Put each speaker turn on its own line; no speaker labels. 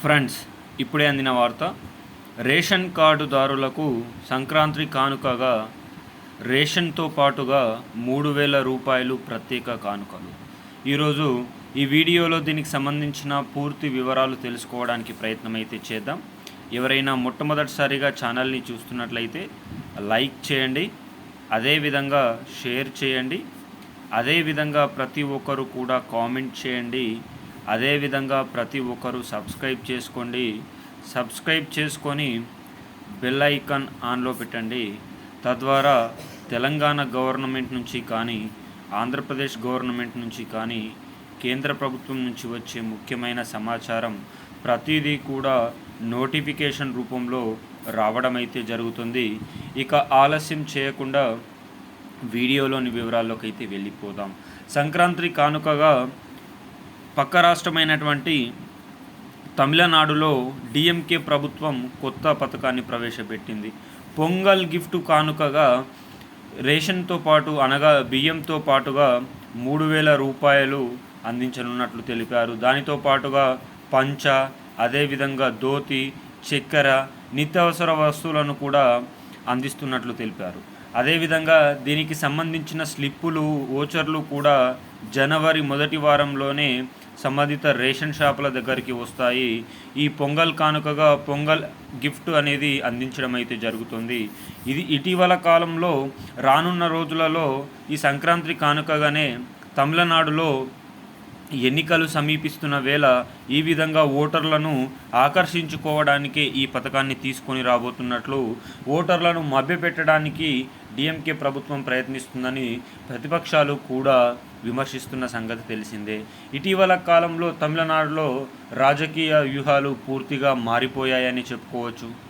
Friends ఇప్పుడే అందిన వార్త. రేషన్ కార్డుదారులకు సంక్రాంతి కానుకగా రేషన్తో పాటుగా మూడు వేల రూపాయలు ప్రత్యేక కానుకలు. ఈరోజు ఈ వీడియోలో దీనికి సంబంధించిన పూర్తి వివరాలు తెలుసుకోవడానికి ప్రయత్నం అయితే చేద్దాం. ఎవరైనా మొట్టమొదటిసారిగా ఛానల్ని చూస్తున్నట్లయితే లైక్ చేయండి అదేవిధంగా షేర్ చేయండి అదేవిధంగా ప్రతి ఒక్కరు కూడా కామెంట్ చేయండి. అదేవిధంగా ప్రతి ఒక్కరూ సబ్స్క్రైబ్ చేసుకోండి. సబ్స్క్రైబ్ చేసుకొని బెల్ ఐకాన్ ఆన్లో పెట్టండి. తద్వారా తెలంగాణ గవర్నమెంట్ నుంచి కానీ ఆంధ్రప్రదేశ్ గవర్నమెంట్ నుంచి కానీ కేంద్ర ప్రభుత్వం నుంచి వచ్చే ముఖ్యమైన సమాచారం ప్రతిదీ కూడా నోటిఫికేషన్ రూపంలో రావడం అయితే జరుగుతుంది. ఇక ఆలస్యం చేయకుండా వీడియోలోని వివరాల్లోకి అయితే వెళ్ళిపోదాం. సంక్రాంతి కానుకగా పక్క రాష్ట్రమైనటువంటి తమిళనాడులో డిఎంకే ప్రభుత్వం కొత్త పథకాన్ని ప్రవేశపెట్టింది. పొంగల్ గిఫ్ట్ కానుకగా రేషన్తో పాటు అనగా బియ్యంతో పాటుగా మూడు వేల రూపాయలు అందించనున్నట్లు తెలిపారు. దానితో పాటుగా పంచ అదేవిధంగా ధోతి చక్కెర నిత్యావసర వస్తువులను కూడా అందిస్తున్నట్లు తెలిపారు. అదేవిధంగా దీనికి సంబంధించిన స్లిప్పులు ఓచర్లు కూడా జనవరి మొదటి వారంలోనే సంబంధిత రేషన్ షాపుల దగ్గరికి వస్తాయి. ఈ పొంగల్ కానుకగా పొంగల్ గిఫ్ట్ అనేది అందించడం అయితే జరుగుతుంది. ఇది ఇటీవల కాలంలో రానున్న రోజులలో ఈ సంక్రాంతి కానుకగానే తమిళనాడులో ఎన్నికలు సమీపిస్తున్న వేళ ఈ విధంగా ఓటర్లను ఆకర్షించుకోవడానికే ఈ పథకాన్ని తీసుకొని రాబోతున్నట్లు ఓటర్లను మభ్యపెట్టడానికి డిఎంకే ప్రభుత్వం ప్రయత్నిస్తుందని ప్రతిపక్షాలు కూడా విమర్శిస్తున్న సంగతి తెలిసిందే. ఇటీవల కాలంలో తమిళనాడులో రాజకీయ వ్యూహాలు పూర్తిగా మారిపోయాయని చెప్పుకోవచ్చు.